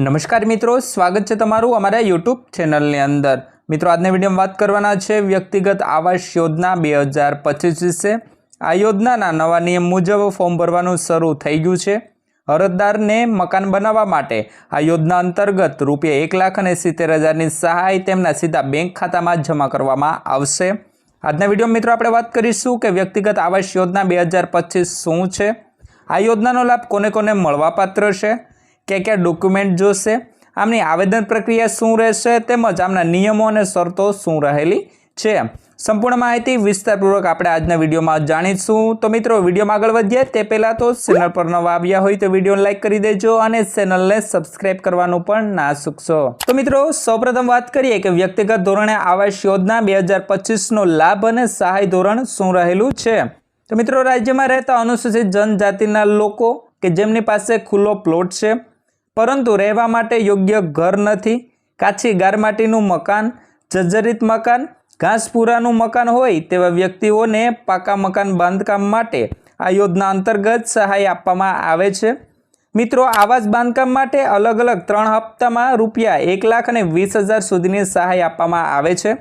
નમસ્કાર મિત્રો, સ્વાગત છે તમારું અમારા યુટ્યુબ ચેનલની અંદર. મિત્રો, આજના વિડીયોમાં વાત કરવાના છે વ્યક્તિગત આવાસ યોજના બે હજાર પચીસ વિશે. આ યોજનાના નવા નિયમ મુજબ ફોર્મ ભરવાનું શરૂ થઈ ગયું છે. અરજદારને મકાન બનાવવા માટે આ યોજના અંતર્ગત રૂપિયા એક લાખ અને સિત્તેર હજારની સહાય તેમના સીધા બેંક ખાતામાં જમા કરવામાં આવશે. આજના વીડિયો મિત્રો આપણે વાત કરીશું કે વ્યક્તિગત આવાસ યોજના બે હજાર પચીસ શું છે. આ યોજનાનો લાભ કોને કોને મળવાપાત્ર છે? ક્યાં કયા ડોક્યુમેન્ટ જોશે? આમની આવેદન પ્રક્રિયા શું રહેશે તેમજ આમના નિયમો અને શરતો શું રહેલી છે? સંપૂર્ણ માહિતી વિસ્તારપૂર્વક આપણે આજના વિડીયોમાં જાણીશું. તો મિત્રો, વિડીયોમાં આગળ વધીએ તે પહેલાં તો ચેનલ પર નવા આવ્યા હોય તો વિડીયોને લાઇક કરી દેજો અને ચેનલને સબસ્ક્રાઇબ કરવાનું પણ ના ચૂકશો તો મિત્રો, સૌપ્રથમ વાત કરીએ કે વ્યક્તિગત ધોરણે આવાસ યોજના બે હજાર લાભ અને સહાય ધોરણ શું રહેલું છે? તો મિત્રો, રાજ્યમાં રહેતા અનુસૂચિત જનજાતિના લોકો કે જેમની પાસે ખુલ્લો પ્લોટ છે પરંતુ રહેવા માટે યોગ્ય ઘર નથી. કાચી ગારમાટીનું મકાન, જર્જરિત મકાન, ઘાસપુરાનું મકાન હોય તેવા વ્યક્તિઓને પાકા મકાન બાંધકામ માટે આ યોજના અંતર્ગત સહાય આપવામાં આવે છે. મિત્રો, આવાસ બાંધકામ માટે અલગ અલગ ત્રણ હપ્તામાં રૂપિયા એક લાખ અને વીસ હજાર સુધીની સહાય આપવામાં આવે છે.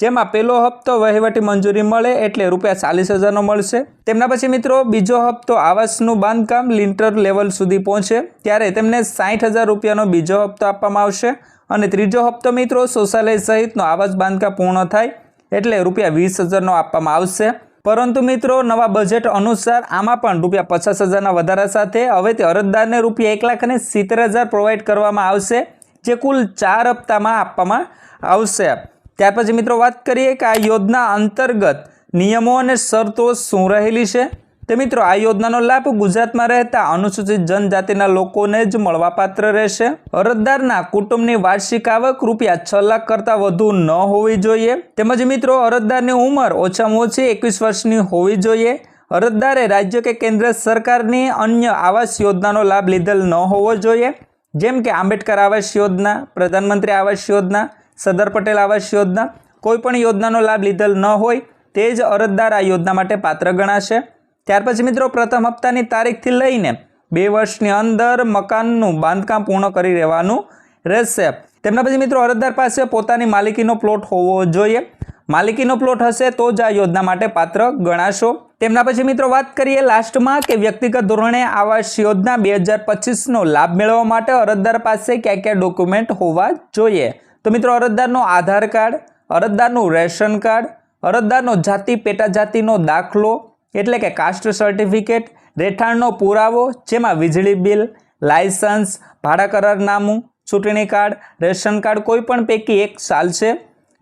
જેમાં પહેલો હપ્તો વહીવટી મંજૂરી મળે એટલે રૂપિયા ચાલીસ હજારનો મળશે. તેમના પછી મિત્રો, બીજો હપ્તો આવાસનું બાંધકામ લિન્ટર લેવલ સુધી પહોંચે ત્યારે તેમને સાઠ હજાર રૂપિયાનો બીજો હપ્તો આપવામાં આવશે. અને ત્રીજો હપ્તો મિત્રો, શૌચાલય સહિતનો આવાસ બાંધકામ પૂર્ણ થાય એટલે રૂપિયા વીસ હજારનો આપવામાં આવશે. પરંતુ મિત્રો, નવા બજેટ અનુસાર આમાં પણ રૂપિયા પચાસ હજારના વધારા સાથે હવેથી અરજદારને રૂપિયા એક લાખ અને સિત્તેર હજાર પ્રોવાઈડ કરવામાં આવશે, જે કુલ ચાર હપ્તામાં આપવામાં આવશે. ત્યાર પછી મિત્રો વાત કરીએ કે આ યોજના અંતર્ગત નિયમો અને શરતો શું રહેલી છે? તે મિત્રો, આ યોજનાનો લાભ ગુજરાતમાં રહેતા અનુસૂચિત જનજાતિના લોકોને જ મળવાપાત્ર રહેશે. અરજદારના કુટુંબની વાર્ષિક આવક રૂપિયા છ લાખ કરતાં વધુ ન હોવી જોઈએ. તેમજ મિત્રો, અરજદારની ઉંમર ઓછામાં ઓછી એકવીસ વર્ષની હોવી જોઈએ. અરજદારે રાજ્ય કે કેન્દ્ર સરકારની અન્ય આવાસ યોજનાનો લાભ લીધેલ ન હોવો જોઈએ. જેમ કે આંબેડકર આવાસ યોજના, પ્રધાનમંત્રી આવાસ યોજના સરદાર પટેલ આવાસ યોજના. કોઈ પણ યોજનાનો લાભ લીધેલ ન હોય તે જ અરજદાર આ યોજના માટે પાત્ર ગણાશે. ત્યાર પછી મિત્રો, પ્રથમ હપ્તાની તારીખથી લઈને બે વર્ષની અંદર મકાનનું બાંધકામ પૂર્ણ કરી રહેવાનું રહેશે. તેમના પછી મિત્રો, અરજદાર પાસે પોતાની માલિકીનો પ્લોટ હોવો જોઈએ. માલિકીનો પ્લોટ હશે તો જ આ યોજના માટે પાત્ર ગણાશો. તેમના પછી મિત્રો, વાત કરીએ લાસ્ટમાં કે વ્યક્તિગત ધોરણે આવાસ યોજના બે હજાર પચીસનો લાભ મેળવવા માટે અરજદાર પાસે ક્યાં ક્યાં ડોક્યુમેન્ટ હોવા જોઈએ? તો મિત્રો અરજદારનો આધાર કાર્ડ, અરજદારનું રેશન કાર્ડ, અરજદારનો જાતિ પેટા જાતિનો દાખલો, એટલે કે કાસ્ટ સર્ટિફિકેટ રહેઠાણનો પુરાવો, જેમાં વીજળી બિલ, લાયસન્સ, ભાડા કરારનામું ચૂંટણી કાર્ડ, રેશન કાર્ડ કોઈ પણ પૈકી એક ચાલશે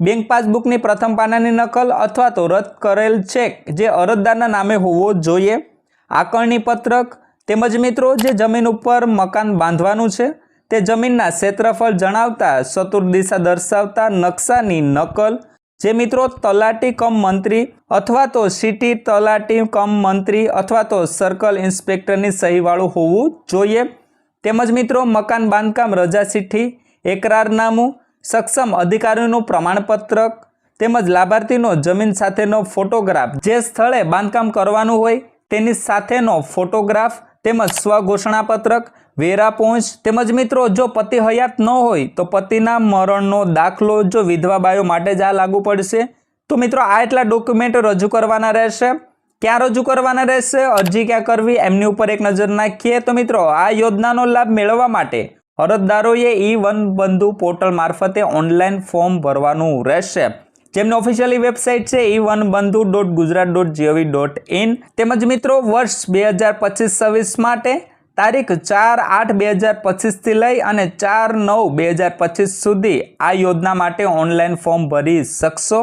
બેંક પાસબુકની પ્રથમ પાનાની નકલ અથવા તો રદ કરેલ ચેક જે અરજદારના નામે હોવો જોઈએ. આકરણી પત્રક, તેમજ મિત્રો જે જમીન ઉપર મકાન બાંધવાનું છે તે જમીનના ક્ષેત્રફળ જણાવતા ચતુર્દિશા દર્શાવતા નકશાની નકલ, જે મિત્રો તલાટી કમ મંત્રી અથવા તો સિટી તલાટી કમ મંત્રી અથવા તો સર્કલ ઇન્સ્પેક્ટરની સહીવાળું હોવું જોઈએ. તેમજ મિત્રો, મકાન બાંધકામ રજા ચિઠ્ઠી એકરારનામું, સક્ષમ અધિકારીનું પ્રમાણપત્રક તેમજ લાભાર્થીનો જમીન સાથેનો ફોટોગ્રાફ. જે સ્થળે બાંધકામ કરવાનું હોય તેની સાથેનો ફોટોગ્રાફ તેમજ સ્વઘોષણાપત્રક વેરા પહોંચ તેમજ મિત્રો, જો પતિ હયાત ન હોય, તો પતિના મરણનો દાખલો જો વિધવા બાયો માટે જ આ લાગુ પડશે. તો મિત્રો, આ એટલા ડોક્યુમેન્ટ રજૂ કરવાના રહેશે. ક્યાં રજૂ કરવાના રહેશે? અરજી ક્યાં કરવી? એમની ઉપર એક નજર નાખીએ. તો મિત્રો, આ યોજનાનો લાભ મેળવવા માટે અરજદારોએ ઈ વન બંધુ પોર્ટલ મારફતે ઓનલાઈન ફોર્મ ભરવાનું રહેશે. જેમની ઓફિશિયલી વેબસાઇટ છે E Van Bandhu dot Gujarat dot GOV dot in. તેમજ મિત્રો, વર્ષ બે હજાર પચીસ છવ્વીસ માટે તારીખ ચાર આઠ બે હજાર પચીસથી લઈ અને ચાર નવ બે હજાર પચીસ સુધી આ યોજના માટે ઓનલાઈન ફોર્મ ભરી શકશો.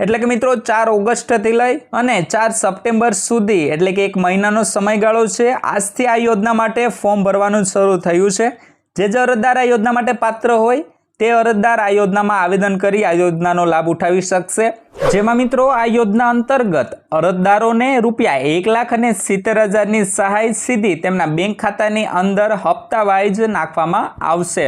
એટલે કે મિત્રો, ચાર ઓગસ્ટથી લઈ અને ચાર સપ્ટેમ્બર સુધી, એટલે કે એક મહિનાનો સમયગાળો છે, આજથી આ યોજના માટે ફોર્મ ભરવાનું શરૂ થયું છે. જે અરજદાર આ યોજના માટે પાત્ર હોય તે અરજદાર આ યોજનામાં આવેદન કરી આ યોજનાનો લાભ ઉઠાવી શકશે. જેમાં મિત્રો આ યોજના અંતર્ગત અરજદારોને રૂપિયા એક લાખ અને સિત્તેર હજારની સહાય સીધી તેમના બેંક ખાતાની અંદર હપ્તા વાઇઝ નાખવામાં આવશે.